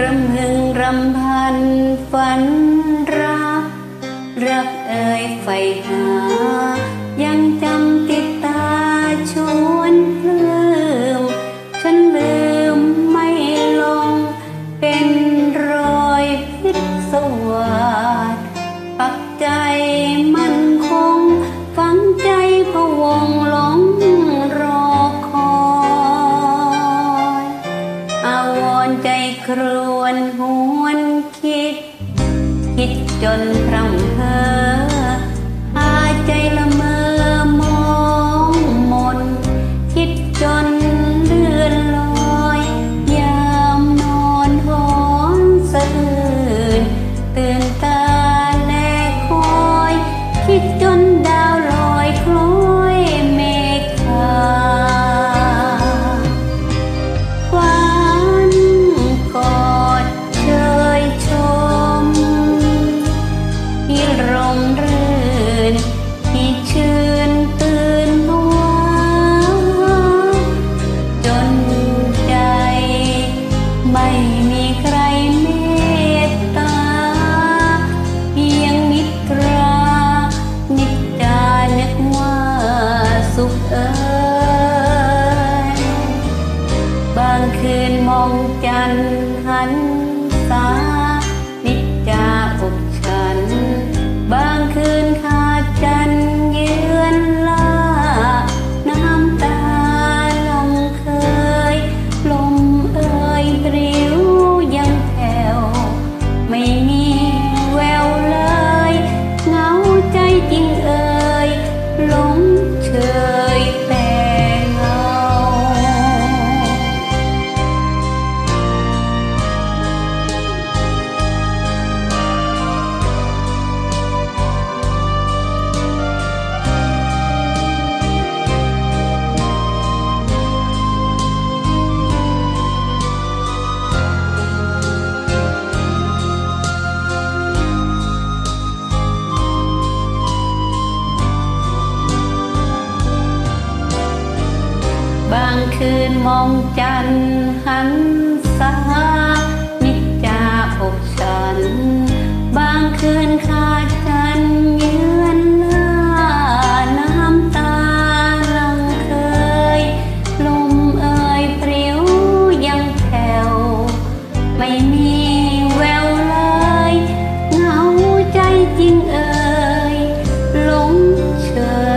รำหนึ่งรำพันฝันรัก รักเอ่ยไฟหาาวรใจครวนหวนคิด คิดจนพร่ำเพ้อางคืนมองจันทร์หันตา บางคืนมองจันหันสานิจจาอบฉัน บางคืนขาดจันเยือนหน้าน้ำตาลังเคย ลมเอ่ยปลิวยังแผ่วไม่มีแววเลยเหงาใจจริงเอ่ยหลงเชย